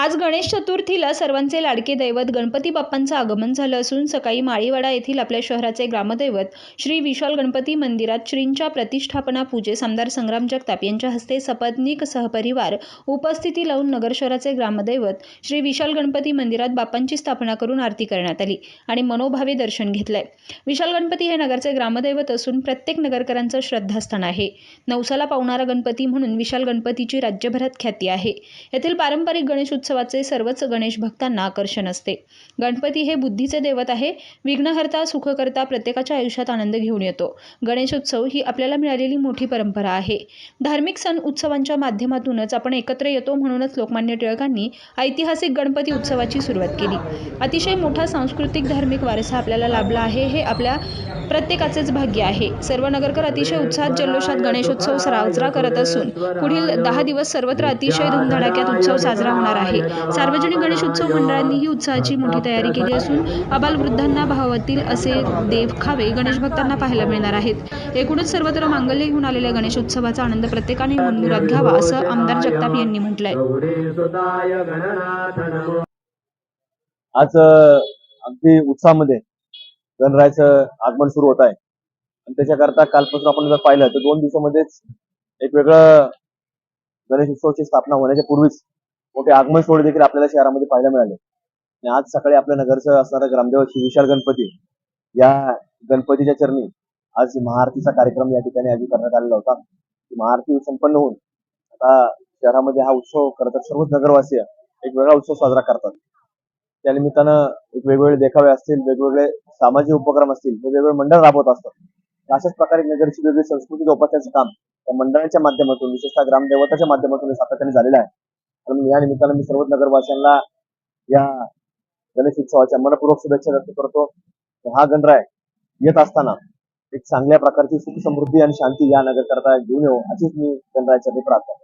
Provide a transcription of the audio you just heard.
आज गणेश चतुर्थीला सर्वांचे लाडके दैवत गणपती बाप्पांचं आगमन झालं असून सकाळी माळीवाडा येथील आपल्या शहराचे ग्रामदैवत श्री विशाल गणपती मंदिरात श्रींच्या प्रतिष्ठापना पूजेस आमदार संग्राम जगताप यांच्या हस्ते सपत्नीक सहपरिवार उपस्थिती लावून नगर शहराचे ग्रामदैवत श्री विशाल गणपती मंदिरात बाप्पांची स्थापना करून आरती करण्यात आली आणि मनोभावे दर्शन घेतलंय. विशाल गणपती हे नगरचे ग्रामदैवत असून प्रत्येक नगरकरांचं श्रद्धास्थान आहे. नवसाला पावणारा गणपती म्हणून विशाल गणपतीची राज्यभरात ख्याती आहे. येथील पारंपरिक गणेश उत्सव उत्सवाचे सर्वच गणेश भक्तांना आकर्षण असते. गणपती हे बुद्धीचे दैवत आहे. विघ्नहर्ता सुखकर्ता प्रत्येकाच्या आयुष्यात आनंद घेऊन येतो. गणेशोत्सव ही आपल्याला मिळालेली मोठी परंपरा आहे. धार्मिक सण उत्सवांच्या माध्यमातूनच आपण एकत्र येतो म्हणूनच लोकमान्य टिळकांनी ऐतिहासिक गणपती उत्सवाची सुरुवात केली. अतिशय मोठा सांस्कृतिक धार्मिक वारसा आपल्याला लाभला आहे. हे आपल्या प्रत्येकाचेच भाग्य आहे. सर्व नगरकर अतिशय उत्साहात जल्लोषात गणेशोत्सव साजरा करत असून पुढील दहा दिवस सर्वत्र अतिशय धुमधडाक्यात उत्सव साजरा होणार आहे. सार्वजनिक गणेश उत्सव मंडळांनीही उत्साहाची मोठी तयारी केली असून अबालवृद्धांना भावातील असे देवखावे गणेश भक्तांना पाहायला मिळणार आहेत. एकूणच सर्वत्र मांगल्य घेऊन आलेल्या गणेशोत्सवाचा आनंद प्रत्येकाने मनमुरात घ्यावा असं आमदार जगताप यांनी म्हटलंय. आज अगदी उत्साहामध्ये गणरायाचं आगमन सुरू होत आहे. आणि त्याच्याकरता कालपासून आपण जर पाहिलं तर दोन दिवसामध्येच एक वेगळं गणेश उत्सवाची स्थापना होण्याच्या पूर्वीच मोठे आगमन सोहळे देखील आपल्याला शहरामध्ये पाहायला मिळाले. आणि आज सकाळी आपल्या नगरचं असणारा ग्रामदेव श्री विशाल गणपती या गणपतीच्या चरणी आज महाआरतीचा कार्यक्रम या ठिकाणी आधी करण्यात आलेला होता. ती महाआरती संपन्न होऊन आता शहरामध्ये हा उत्सव करत सर्वच नगरवासीय एक वेगळा उत्सव साजरा करतात. त्या निमित्तानं एक वेगवेगळे देखावे असतील वेगवेगळे सामाजिक उपक्रम असतील हे वेगवेगळे मंडळ राबवत असतात. अशाच प्रकारे नगरची वेगळी संस्कृती जोपासण्याचं काम त्या मंडळाच्या माध्यमातून विशेषतः ग्रामदेवताच्या माध्यमातून सातत्याने झालेलं आहे. म्हणून या निमित्तानं मी सर्वच नगरवासियांना या गणेश उत्सवाच्या मनपूर्वक शुभेच्छा व्यक्त करतो. हा गणराय येत असताना एक चांगल्या प्रकारची सुख समृद्धी आणि शांती या नगरकरता घेऊन येऊ अशीच मी गणरायाच्या प्रार्थना